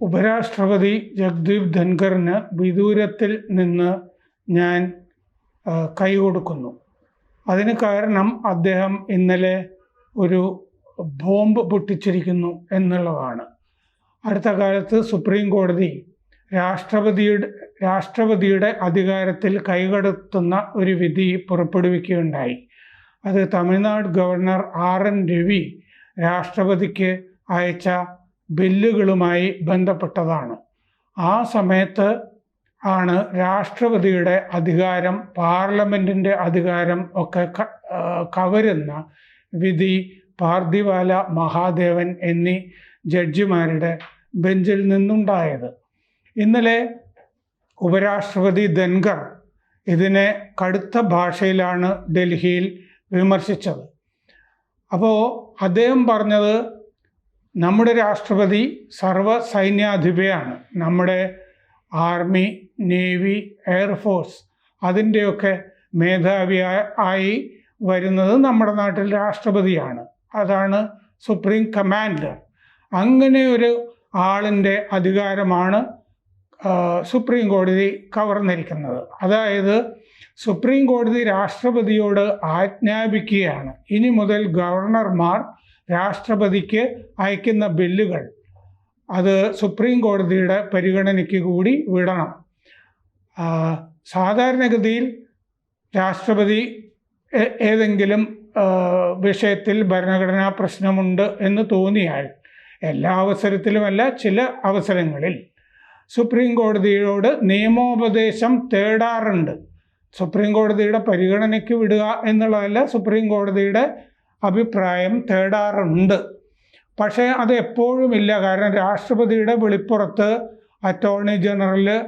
ഉപരാഷ്ട്രപതി ജഗ്ദീപ് ധൻഖറിന് വിദൂരത്തിൽ നിന്ന് ഞാൻ കൈ കൊടുക്കുന്നു. അതിന് കാരണം അദ്ദേഹം ഇന്നലെ ഒരു ബോംബ് പൊട്ടിച്ചിരിക്കുന്നു എന്നുള്ളതാണ്. അടുത്ത കാലത്ത് സുപ്രീം കോടതി രാഷ്ട്രപതിയുടെ രാഷ്ട്രപതിയുടെ അധികാരത്തിൽ കൈകടത്തുന്ന ഒരു വിധി പുറപ്പെടുവിക്കുകയുണ്ടായി. അത് Tamil Nadu governor R N Ravi രാഷ്ട്രപതിക്ക് അയച്ച ബില്ലുകളുമായി ബന്ധപ്പെട്ടതാണ്. ആ സമയത്ത് ആണ് രാഷ്ട്രപതിയുടെ അധികാരം പാർലമെന്റിന്റെ അധികാരം ഒക്കെ കവരുന്ന വിധി പാർദിവാല മഹാദേവൻ എന്നീ ജഡ്ജിമാരുടെ ബെഞ്ചിൽ നിന്നുണ്ടായത്. ഇന്നലെ ഉപരാഷ്ട്രപതി ധൻഖർ ഇതിനെ കടുത്ത ഭാഷയിലാണ് ഡൽഹിയിൽ വിമർശിച്ചത്. അപ്പോൾ അദ്ദേഹം പറഞ്ഞത് നമ്മുടെ രാഷ്ട്രപതി സർവ സൈന്യാധിപയാണ് നമ്മുടെ ആർമി നേവി എയർഫോഴ്സ് അതിന്റെയൊക്കെ മേധാവി ആയി വരുന്നത് നമ്മുടെ നാട്ടിൽ രാഷ്ട്രപതിയാണ്. അതാണ് സുപ്രീം കമാൻഡർ അങ്ങനെ ഒരു ആളിന്റെ അധികാരമാണ് സുപ്രീം കോടതി കവർന്നിരിക്കുന്നത്. അതായത് സുപ്രീം കോടതി രാഷ്ട്രപതിയോട് ആജ്ഞാപിക്കുകയാണ്. ഇനി മുതൽ ഗവർണർമാർ രാഷ്ട്രപതിക്ക് അയക്കുന്ന ബില്ലുകൾ അത് സുപ്രീം കോടതിയുടെ പരിഗണനയ്ക്ക് കൂടി വിടണം. സാധാരണഗതിയിൽ രാഷ്ട്രപതി ഏതെങ്കിലും വിഷയത്തിൽ ഭരണഘടനാ പ്രശ്നമുണ്ട് എന്ന് തോന്നിയാൽ എല്ലാ അവസരത്തിലുമല്ല ചില അവസരങ്ങളിൽ സുപ്രീം കോടതിയോട് നിയമോപദേശം തേടാറുണ്ട്. സുപ്രീം കോടതിയുടെ പരിഗണനയ്ക്ക് വിടുക എന്നുള്ളതല്ല സുപ്രീം കോടതിയുടെ അഭിപ്രായം തേടാറുണ്ട്. പക്ഷേ അത് എപ്പോഴും ഇല്ല. കാരണം രാഷ്ട്രപതിയുടെ വെളിപ്പുറത്ത് അറ്റോർണി ജനറൽ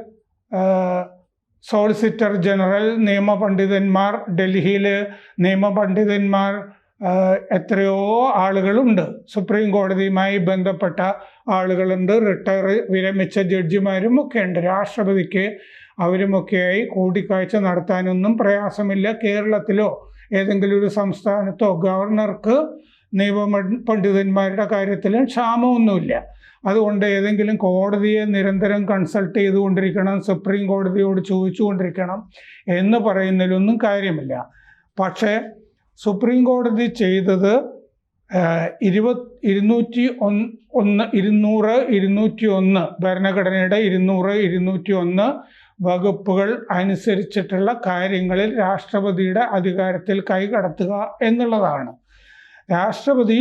സോളിസിറ്റർ ജനറൽ നിയമപണ്ഡിതന്മാർ ഡൽഹിയിൽ നിയമപണ്ഡിതന്മാർ എത്രയോ ആളുകളുണ്ട്. സുപ്രീം കോടതിയുമായി ബന്ധപ്പെട്ട ആളുകളുണ്ട്. റിട്ടയർ വിരമിച്ച ജഡ്ജിമാരും ഒക്കെ ഉണ്ട് രാഷ്ട്രപതിക്ക് അവരുമൊക്കെയായി കൂടിക്കാഴ്ച നടത്താനൊന്നും പ്രയാസമില്ല കേരളത്തിലോ. ഏതെങ്കിലും ഒരു സംസ്ഥാനത്തോ ഗവർണർക്ക് നിയമ പണ്ഡിതന്മാരുടെ കാര്യത്തിൽ ക്ഷാമമൊന്നുമില്ല. അതുകൊണ്ട് ഏതെങ്കിലും കോടതിയെ നിരന്തരം കൺസൾട്ട് ചെയ്തുകൊണ്ടിരിക്കണം സുപ്രീം കോടതിയോട് ചോദിച്ചുകൊണ്ടിരിക്കണം എന്ന് പറയുന്നതിലൊന്നും കാര്യമില്ല. പക്ഷേ സുപ്രീം കോടതി ചെയ്തത് ഇരുപത് ഇരുന്നൂറ്റി ഒന്ന് ഇരുന്നൂറ് ഇരുന്നൂറ്റി ഒന്ന് ഭരണഘടനയുടെ ഇരുന്നൂറ് ഇരുന്നൂറ്റി ഒന്ന് വകുപ്പുകൾ അനുസരിച്ചിട്ടുള്ള കാര്യങ്ങളിൽ രാഷ്ട്രപതിയുടെ അധികാരത്തിൽ കൈകടത്തുക എന്നുള്ളതാണ്. രാഷ്ട്രപതി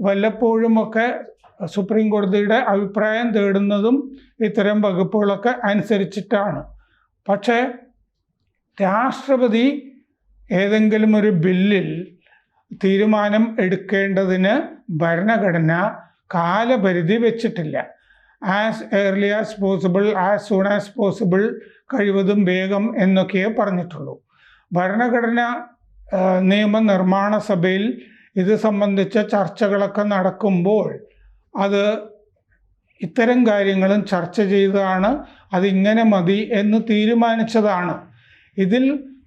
വല്ലപ്പോഴുമൊക്കെ സുപ്രീം കോടതിയുടെ അഭിപ്രായം തേടുന്നതും ഇത്തരം വകുപ്പുകളൊക്കെ അനുസരിച്ചിട്ടാണ്. പക്ഷേ രാഷ്ട്രപതി ഏതെങ്കിലും ഒരു ബില്ലിൽ തീരുമാനം എടുക്കേണ്ടതിന് ഭരണഘടന കാലപരിധി വെച്ചിട്ടില്ല. As early as possible as soon as possible കഴിവതും വേഗം എന്നൊക്കെയേ പറഞ്ഞിട്ടുള്ളൂ. ഭരണഘടന നിയമനിർമ്മാണ സഭയിൽ ഇത് സംബന്ധിച്ച ചർച്ചകളൊക്കെ നടക്കുമ്പോൾ അത് ഇത്തരം കാര്യങ്ങളും ചർച്ച ചെയ്തതാണ് അതിങ്ങനെ മതി എന്ന് തീരുമാനിച്ചതാണ്. ഇതിൽ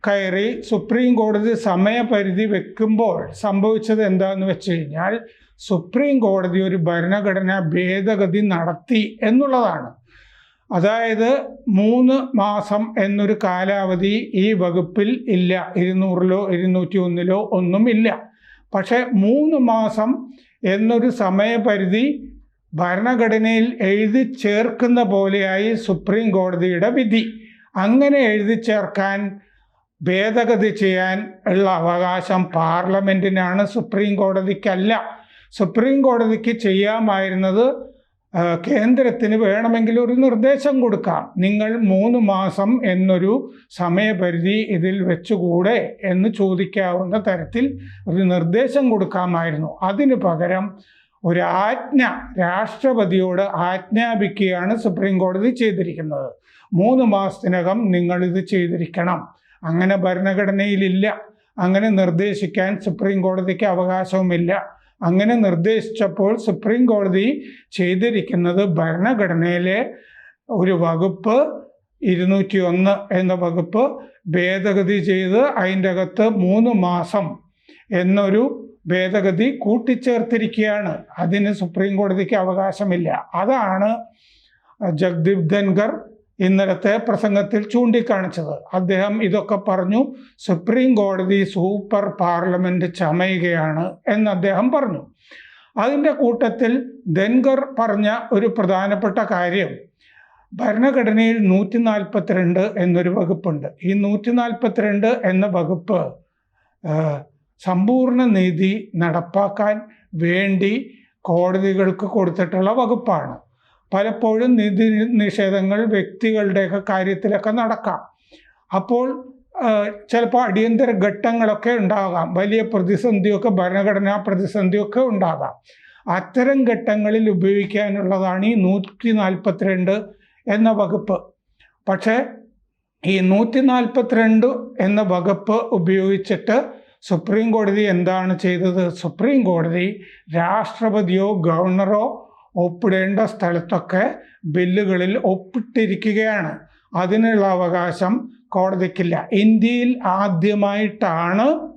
കയറി സുപ്രീം കോടതി സമയപരിധി വെക്കുമ്പോൾ സംഭവിച്ചത് എന്താണെന്ന് വെച്ച് കഴിഞ്ഞാൽ സുപ്രീം കോടതി ഒരു ഭരണഘടനാ ഭേദഗതി നടത്തി എന്നുള്ളതാണ്. അതായത് മൂന്ന് മാസം എന്നൊരു കാലാവധി ഈ വകുപ്പിൽ ഇല്ല. ഇരുന്നൂറിലോ ഇരുന്നൂറ്റി ഒന്നിലോ ഒന്നും ഇല്ല. പക്ഷേ മൂന്ന് മാസം എന്നൊരു സമയപരിധി ഭരണഘടനയിൽ എഴുതി ചേർക്കുന്ന പോലെയായി സുപ്രീം കോടതിയുടെ വിധി. അങ്ങനെ എഴുതി ചേർക്കാൻ ഭേദഗതി ചെയ്യാൻ ഉള്ള അവകാശം പാർലമെന്റിനാണ് സുപ്രീം കോടതിക്കല്ല. സുപ്രീം കോടതിക്ക് ചെയ്യാമായിരുന്നത് കേന്ദ്രത്തിന് വേണമെങ്കിൽ ഒരു നിർദ്ദേശം കൊടുക്കാം. നിങ്ങൾ മൂന്ന് മാസം എന്നൊരു സമയപരിധി ഇതിൽ വെച്ചുകൂടെ എന്ന് ചോദിക്കാവുന്ന തരത്തിൽ ഒരു നിർദ്ദേശം കൊടുക്കാമായിരുന്നു. അതിനു പകരം ഒരു ആജ്ഞ രാഷ്ട്രപതിയോട് ആജ്ഞാപിക്കുകയാണ് സുപ്രീം കോടതി ചെയ്തിരിക്കുന്നത്. മൂന്ന് മാസത്തിനകം നിങ്ങൾ ഇത് ചെയ്തിരിക്കണം. അങ്ങനെ ഭരണഘടനയിലില്ല. അങ്ങനെ നിർദ്ദേശിക്കാൻ സുപ്രീം കോടതിക്ക് അവകാശവുമില്ല. അങ്ങനെ നിർദ്ദേശിച്ചപ്പോൾ സുപ്രീം കോടതി ചെയ്തിരിക്കുന്നത് ഭരണഘടനയിലെ ഒരു വകുപ്പ് ഇരുന്നൂറ്റി ഒന്ന് എന്ന വകുപ്പ് ഭേദഗതി ചെയ്ത് അതിന്റെ അകത്ത് മൂന്ന് മാസം എന്നൊരു ഭേദഗതി കൂട്ടിച്ചേർത്തിരിക്കുകയാണ്. അതിന് സുപ്രീം കോടതിക്ക് അവകാശമില്ല. അതാണ് ജഗ്ദീപ് ധൻഖർ ഇന്നലത്തെ പ്രസംഗത്തിൽ ചൂണ്ടിക്കാണിച്ചത്. അദ്ദേഹം ഇതൊക്കെ പറഞ്ഞു സുപ്രീം കോടതി സൂപ്പർ പാർലമെന്റ് ചമയുകയാണ് എന്ന് അദ്ദേഹം പറഞ്ഞു. അതിന്റെ കൂട്ടത്തിൽ ധൻഗർ പറഞ്ഞ ഒരു പ്രധാനപ്പെട്ട കാര്യം ഭരണഘടനയിൽ നൂറ്റി നാൽപ്പത്തിരണ്ട് എന്നൊരു വകുപ്പുണ്ട്. ഈ നൂറ്റി നാൽപ്പത്തിരണ്ട് എന്ന വകുപ്പ് സമ്പൂർണ നീതി നടപ്പാക്കാൻ വേണ്ടി കോടതികൾക്ക് കൊടുത്തിട്ടുള്ള വകുപ്പാണ്. പലപ്പോഴും നിധി നിഷേധങ്ങൾ വ്യക്തികളുടെയൊക്കെ കാര്യത്തിലൊക്കെ നടക്കാം. അപ്പോൾ ചിലപ്പോൾ അടിയന്തര ഘട്ടങ്ങളൊക്കെ ഉണ്ടാകാം. വലിയ പ്രതിസന്ധിയൊക്കെ ഭരണഘടനാ പ്രതിസന്ധിയൊക്കെ ഉണ്ടാകാം. അത്തരം ഘട്ടങ്ങളിൽ ഉപയോഗിക്കാനുള്ളതാണ് ഈ നൂറ്റി നാൽപ്പത്തിരണ്ട് എന്ന വകുപ്പ്. പക്ഷേ ഈ നൂറ്റി നാൽപ്പത്തിരണ്ട് എന്ന വകുപ്പ് ഉപയോഗിച്ചിട്ട് സുപ്രീം കോടതി എന്താണ് ചെയ്തത്? സുപ്രീം കോടതി രാഷ്ട്രപതിയോ ഗവർണറോ ഒപ്പിടേണ്ട സ്ഥലത്തൊക്കെ ബില്ലുകളിൽ ഒപ്പിട്ടിരിക്കുകയാണ്. അതിനുള്ള അവകാശം കോടതിക്കില്ല. ഇന്ത്യയിൽ ആദ്യമായിട്ടാണ്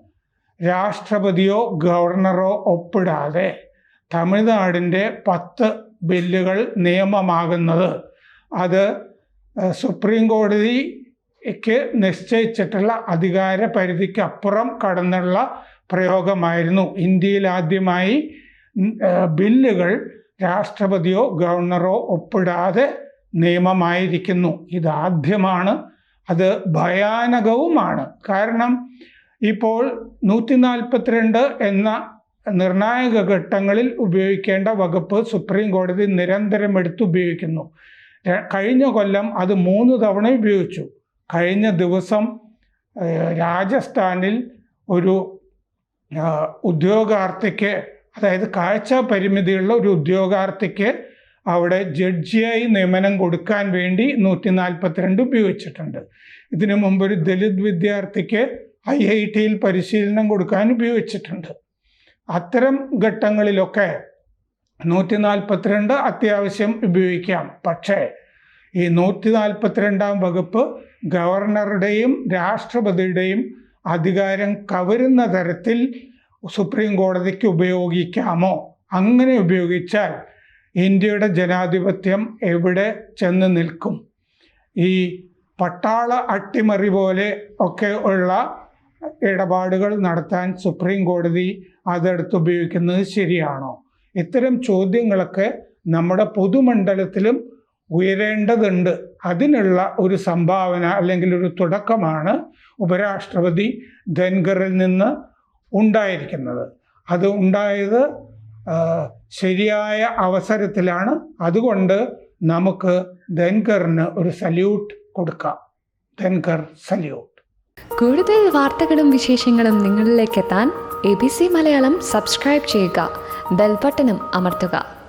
രാഷ്ട്രപതിയോ ഗവർണറോ ഒപ്പിടാതെ തമിഴ്നാടിന്റെ പത്ത് ബില്ലുകൾ നിയമമാകുന്നത്. അത് സുപ്രീം കോടതിക്ക് നിശ്ചയിച്ചിട്ടുള്ള അധികാര പരിധിക്കപ്പുറം കടന്നുള്ള പ്രയോഗമായിരുന്നു. ഇന്ത്യയിൽ ആദ്യമായി ബില്ലുകൾ രാഷ്ട്രപതിയോ ഗവർണറോ ഒപ്പിടാതെ നിയമമായിരിക്കുന്നു. ഇതാദ്യമാണ്. അത് ഭയാനകവുമാണ്. കാരണം ഇപ്പോൾ നൂറ്റി നാൽപ്പത്തിരണ്ട് എന്ന നിർണായക ഘട്ടങ്ങളിൽ ഉപയോഗിക്കേണ്ട വകുപ്പ് സുപ്രീം കോടതി നിരന്തരം എടുത്തുപയോഗിക്കുന്നു കഴിഞ്ഞ കൊല്ലം അത് മൂന്ന് തവണ ഉപയോഗിച്ചു. കഴിഞ്ഞ ദിവസം രാജസ്ഥാനിൽ ഒരു ഉദ്യോഗാർത്ഥിക്ക് അതായത് കാഴ്ച പരിമിതിയുള്ള ഒരു ഉദ്യോഗാർത്ഥിക്ക് അവിടെ ജഡ്ജിയായി നിയമനം കൊടുക്കാൻ വേണ്ടി നൂറ്റി നാൽപ്പത്തിരണ്ട് ഉപയോഗിച്ചിട്ടുണ്ട്. ഇതിനു മുമ്പ് ഒരു ദലിത് വിദ്യാർത്ഥിക്ക് ഐ ഐ ടിയിൽ പരിശീലനം കൊടുക്കാൻ ഉപയോഗിച്ചിട്ടുണ്ട്. അത്തരം ഘട്ടങ്ങളിലൊക്കെ നൂറ്റി നാൽപ്പത്തിരണ്ട് അത്യാവശ്യം ഉപയോഗിക്കാം. പക്ഷേ ഈ നൂറ്റി നാൽപ്പത്തിരണ്ടാം വകുപ്പ് ഗവർണറുടെയും രാഷ്ട്രപതിയുടെയും അധികാരം കവരുന്ന തരത്തിൽ സുപ്രീം കോടതിക്ക് ഉപയോഗിക്കാമോ? അങ്ങനെ ഉപയോഗിച്ചാൽ ഇന്ത്യയുടെ ജനാധിപത്യം എവിടെ ചെന്ന് നിൽക്കും? ഈ പട്ടാള അട്ടിമറി പോലെ ഒക്കെ ഉള്ള ഇടപാടുകൾ നടത്താൻ സുപ്രീം കോടതി അതെടുത്ത് ഉപയോഗിക്കുന്നത് ശരിയാണോ? ഇത്തരം ചോദ്യങ്ങളൊക്കെ നമ്മുടെ പൊതുമണ്ഡലത്തിലും ഉയരേണ്ടതുണ്ട്. അതിനുള്ള ഒരു സംഭാവന അല്ലെങ്കിൽ ഒരു തുടക്കമാണ് ഉപരാഷ്ട്രപതി ധൻഗറിൽ നിന്ന് ഉണ്ടായിരിക്കുന്നത്. അത് ഉണ്ടായത് ശരിയായ അവസരത്തിലാണ്. അതുകൊണ്ട് നമുക്ക് ധൻകറിന് ഒരു സല്യൂട്ട് കൊടുക്കാം. ധൻകർ സല്യൂട്ട്. കൂടുതൽ വാർത്തകളും വിശേഷങ്ങളും നിങ്ങളിലേക്ക് എത്താൻ A B C Malayalam subscribe ചെയ്യുക. ബെൽബട്ടനും അമർത്തുക.